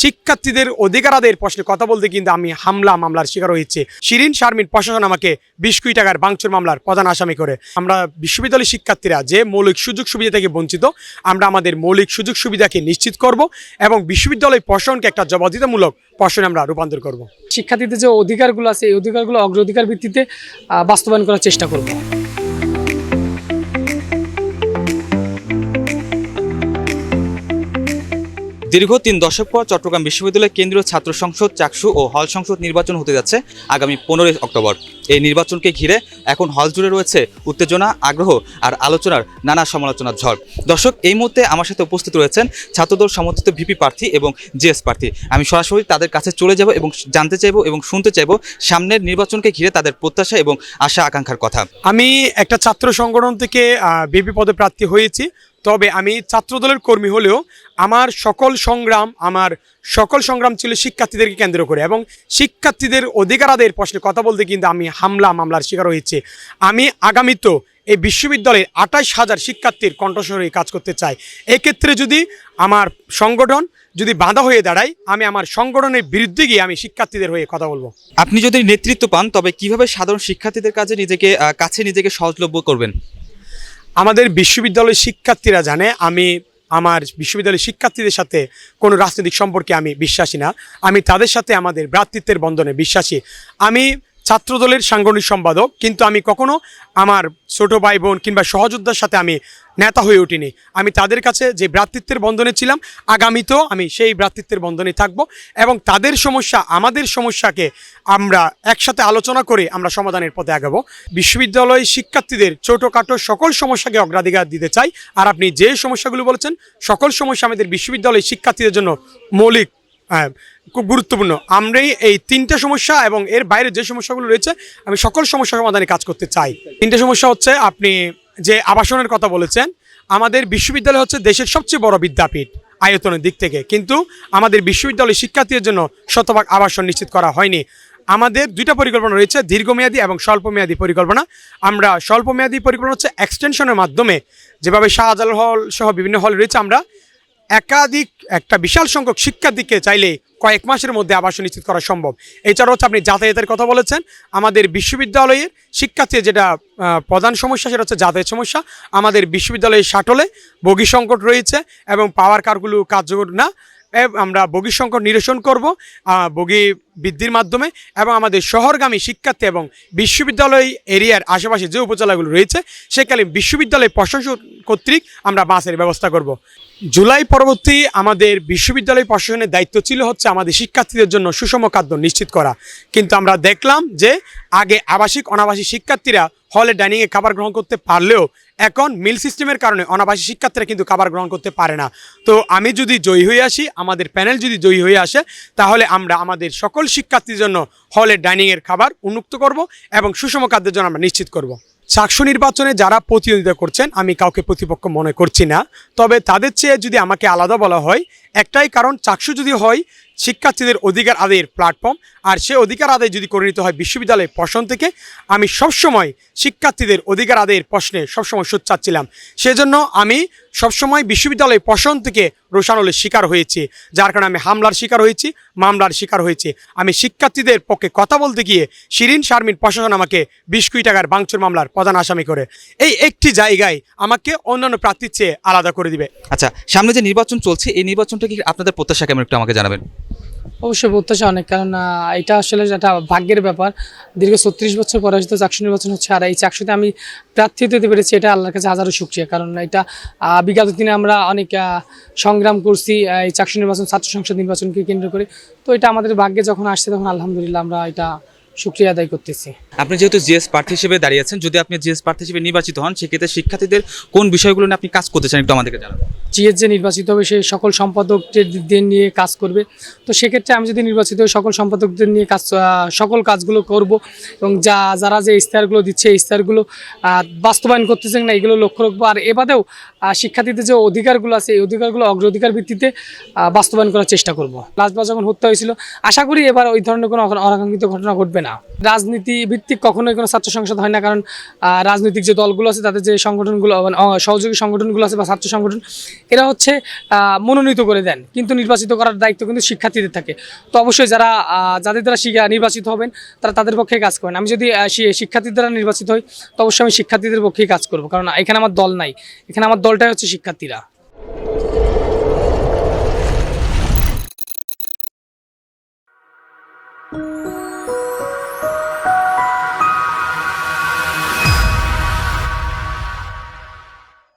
শিক্ষার্থীদের অধিকার অধিকারাদের প্রশ্নে কথা বলতে কিন্তু আমি হামলা মামলার শিকার হয়েছে। শিরিন শারমিন প্রশাসন আমাকে বিশ কোটি টাকার বাংচুর মামলার প্রধান আসামি করে। আমরা বিশ্ববিদ্যালয়ের শিক্ষার্থীরা যে মৌলিক সুযোগ সুবিধা থেকে বঞ্চিত, আমরা আমাদের মৌলিক সুযোগ সুবিধাকে নিশ্চিত করব এবং বিশ্ববিদ্যালয় প্রশাসনকে একটা জবাবদিতামূলক প্রশ্নে আমরা রূপান্তর করব। শিক্ষার্থীদের যে অধিকারগুলো আছে, এই অধিকারগুলো অগ্রাধিকার ভিত্তিতে বাস্তবায়ন করার চেষ্টা করব। দীর্ঘ তিন দশক পর চট্টগ্রাম বিশ্ববিদ্যালয় কেন্দ্রীয় ছাত্র সংসদ, চাকসু ও হল সংসদ নির্বাচন হতে যাচ্ছে আগামী পনেরোই অক্টোবর। এই নির্বাচনকে ঘিরে এখন হল জুড়ে রয়েছে উত্তেজনা, আগ্রহ আর আলোচনার নানা সমালোচনার ঝড়। দর্শক, এই মুহূর্তে আমার সাথে উপস্থিত রয়েছেন ছাত্রদল সমর্থিত ভিপি প্রার্থী এবং জিএস প্রার্থী। আমি সরাসরি তাদের কাছে চলে যাব এবং জানতে চাইব এবং শুনতে চাইব সামনের নির্বাচনকে ঘিরে তাদের প্রত্যাশা এবং আশা আকাঙ্ক্ষার কথা। আমি একটা ছাত্র সংগঠন থেকে বিপি পদে প্রার্থী হয়েছি। তবে আমি ছাত্রদলের কর্মী হলেও আমার সকল সংগ্রাম আমার সকল সংগ্রাম ছিল শিক্ষার্থীদেরকে কেন্দ্র করে এবং শিক্ষার্থীদের অধিকারাদের প্রশ্নে কথা বলতে কিন্তু আমি হামলা মামলার শিকার হয়েছে। আমি আগামীতেও এই বিশ্ববিদ্যালয়ের আঠাশ হাজার শিক্ষার্থীর কণ্ঠস্বর কাজ করতে চাই। এক্ষেত্রে যদি আমার সংগঠন যদি বাধা হয়ে দাঁড়ায় আমি আমার সংগঠনের বিরুদ্ধে গিয়ে আমি শিক্ষার্থীদের হয়ে কথা বলব। আপনি যদি নেতৃত্ব পান তবে কীভাবে সাধারণ শিক্ষার্থীদের কাছে নিজেকে কাছে নিজেকে সহজলভ্য করবেন? আমাদের বিশ্ববিদ্যালয়ের শিক্ষার্থীরা জানে আমি আমার বিশ্ববিদ্যালয়ের শিক্ষার্থীদের সাথে কোনো রাজনৈতিক সম্পর্কে আমি বিশ্বাসী না। আমি তাদের সাথে আমাদের ভ্রাতৃত্বের বন্ধনে বিশ্বাসী। আমি ছাত্রদলের সাংগঠনিক সম্পাদক, কিন্তু আমি কখনো আমার ছোট ভাই বোন কিংবা সহযোদ্ধার সাথে আমি নেতা হয়ে উঠিনি। আমি তাদের কাছে যে ভ্রাতৃত্বের বন্ধনে ছিলাম, আগামীতেও আমি সেই ভ্রাতৃত্বের বন্ধনে থাকব এবং তাদের সমস্যা, আমাদের সমস্যাকে আমরা একসাথে আলোচনা করে আমরা সমাধানের পথে আগাবো। বিশ্ববিদ্যালয় শিক্ষার্থীদের ছোটোখাটো সকল সমস্যাকে অগ্রাধিকার দিতে চাই। আর আপনি যে সমস্যাগুলো বলেছেন, সকল সমস্যা আমাদের বিশ্ববিদ্যালয় শিক্ষার্থীদের জন্য মৌলিক খুব গুরুত্বপূর্ণ। আমরাই এই তিনটা সমস্যা এবং এর বাইরে যে সমস্যাগুলো রয়েছে, আমি সকল সমস্যা সমাধানে কাজ করতে চাই। তিনটা সমস্যা হচ্ছে, আপনি যে আবাসনের কথা বলেছেন, আমাদের বিশ্ববিদ্যালয় হচ্ছে দেশের সবচেয়ে বড় বিদ্যাপীঠ আয়তনের দিক থেকে। কিন্তু আমাদের বিশ্ববিদ্যালয় শিক্ষার্থীদের জন্য শতভাগ আবাসন নিশ্চিত করা হয়নি। আমাদের দুইটা পরিকল্পনা রয়েছে, দীর্ঘমেয়াদী এবং স্বল্পমেয়াদী পরিকল্পনা। আমরা স্বল্পমেয়াদী পরিকল্পনা হচ্ছে এক্সটেনশনের মাধ্যমে। যেভাবে শাহজালাল হল সহ বিভিন্ন হল রয়েছে, আমরা একাধিক একটা বিশাল সংখ্যক শিক্ষার দিকে চাইলে কয়েক মাসের মধ্যে আবাসন নিশ্চিত করা সম্ভব। এছাড়াও হচ্ছে আপনি যাতায়াতের কথা বলেছেন। আমাদের বিশ্ববিদ্যালয়ের শিক্ষার্থীর যেটা প্রধান সমস্যা সেটা হচ্ছে যাতায়াত সমস্যা। আমাদের বিশ্ববিদ্যালয়ের শাটলে বগি সংকট রয়েছে এবং পাওয়ার কারগুলো কার্যকর না। আমরা বগি সংকট নিরসন করব বগি বৃদ্ধির মাধ্যমে এবং আমাদের শহরগামী শিক্ষার্থী এবং বিশ্ববিদ্যালয় এরিয়ার আশেপাশে যে উপজেলাগুলো রয়েছে সেকালে বিশ্ববিদ্যালয় প্রশাসন কর্তৃক আমরা বাসের ব্যবস্থা করব। জুলাই পরবর্তী আমাদের বিশ্ববিদ্যালয় প্রশাসনের দায়িত্ব ছিল হচ্ছে আমাদের শিক্ষার্থীদের জন্য সুষম খাদ্য নিশ্চিত করা। কিন্তু আমরা দেখলাম যে আগে আবাসিক, অনাবাসিক শিক্ষার্থীরা হলে ডাইনিংয়ে খাবার গ্রহণ করতে পারলেও এখন মিল সিস্টেমের কারণে অনাবাসী শিক্ষার্থীরা কিন্তু খাবার গ্রহণ করতে পারে না। তো আমি যদি জয়ী হয়ে আসি, আমাদের প্যানেল যদি জয়ী হয়ে আসে, তাহলে আমরা আমাদের সকল শিক্ষার্থীর জন্য হলে ডাইনিংয়ের খাবার উন্মুক্ত করব এবং সুষম খাদ্যের জন্য আমরা নিশ্চিত করব। সাকসু নির্বাচনে যারা প্রতিদ্বন্দ্বিতা করছেন, আমি কাউকে প্রতিপক্ষ মনে করছি না। তবে তাদের চেয়ে যদি আমাকে আলাদা বলা হয় একটাই কারণ চাকসু যদি হয়, শিক্ষার্থীদের অধিকার আদায়ের প্ল্যাটফর্ম আর সে অধিকার আদায় যদি করে নিতে হয় বিশ্ববিদ্যালয়ের প্রশ্ন থেকে, আমি সবসময় শিক্ষার্থীদের অধিকার আদায়ের প্রশ্নে সবসময় সোচ্চার ছিলাম। সেজন্য আমি সবসময় বিশ্ববিদ্যালয় প্রশ্ন থেকে রোশানলের শিকার হয়েছি, যার কারণে আমি হামলার শিকার হয়েছি, মামলার শিকার হয়েছি। আমি শিক্ষার্থীদের পক্ষে কথা বলতে গিয়ে শিরিন শারমিন প্রশাসন আমাকে বিশ কোটি টাকার বাংচুর মামলার প্রধান আসামি করে। এই একটি জায়গায় আমাকে অন্যান্য প্রার্থীর চেয়ে আলাদা করে দিবে। আচ্ছা সামনে যে নির্বাচন চলছে, এই নির্বাচনটা কি আপনাদের প্রত্যাশা কেমন একটু আমাকে জানাবেন? অবশ্যই প্রত্যাশা অনেক, কারণ এটা আসলে একটা ভাগ্যের ব্যাপার। দীর্ঘ ছত্রিশ বছর পরে হয়তো চাকসু নির্বাচন হচ্ছে, আর এই চাকসুতে আমি প্রার্থী হতে পেরেছি, এটা আল্লাহর কাছে হাজারো সুক্রিয়া কারণ এটা বিগত দিনে আমরা অনেক সংগ্রাম করছি এই চাকসু নির্বাচন, ছাত্র সংসদ নির্বাচনকে কেন্দ্র করে। তো এটা আমাদের ভাগ্যে যখন আসছে, তখন আলহামদুলিল্লাহ আমরা এটা সুক্রিয়া আদায় করতেছি। আপনি যেহেতু জিএস প্রার্থী হিসেবে দাঁড়িয়েছেন যদি আপনি জিএস প্রার্থী হিসেবে নির্বাচিত হন সেক্ষেত্রে শিক্ষার্থীদের কোন বিষয়গুলো নিয়ে আপনি কাজ করতে চান একটু আমাদেরকে জানাবেন। জিএস যে নির্বাচিত হবে সে সকল সম্পাদকদের নিয়ে কাজ করবে। তো সেক্ষেত্রে আমি যদি নির্বাচিত হই সকল সম্পাদকদের নিয়ে কাজ সকল কাজগুলো করব এবং যা যারা যে ইস্তারগুলো দিচ্ছে আহ, বাস্তবায়ন করতেছেন না এগুলো লক্ষ্য রাখব। আর এবাদেও শিক্ষার্থীদের যে অধিকারগুলো আছে এই অধিকারগুলো অগ্রাধিকার ভিত্তিতে বাস্তবায়ন করার চেষ্টা করব। লাস্টবার যখন হত্যা হয়েছিল আশা করি এবার ওই ধরনের কোনো অনাকাঙ্ক্ষিত ঘটনা ঘটবে না। না। রাজনীতি ভিত্তিক কখনোই কোনো ছাত্র সংসদ হয় না, কারণ রাজনৈতিক যে দলগুলো আছে, তাদের যে সংগঠনগুলো মানে সহযোগী সংগঠনগুলো আছে বা ছাত্র সংগঠন, এরা হচ্ছে মনোনীত করে দেন। কিন্তু নির্বাচিত করার দায়িত্ব কিন্তু শিক্ষার্থীদের থাকে। তো অবশ্যই যারা যাদের দ্বারা নির্বাচিত হবেন, তারা তাদের পক্ষে কাজ করেন। আমি যদি শিক্ষার্থীর দ্বারা নির্বাচিত হই, তো অবশ্যই আমি শিক্ষার্থীদের পক্ষেই কাজ করব। কারণ এখানে আমার দল নাই। এখানে আমার দলটাই হচ্ছে শিক্ষার্থীরা।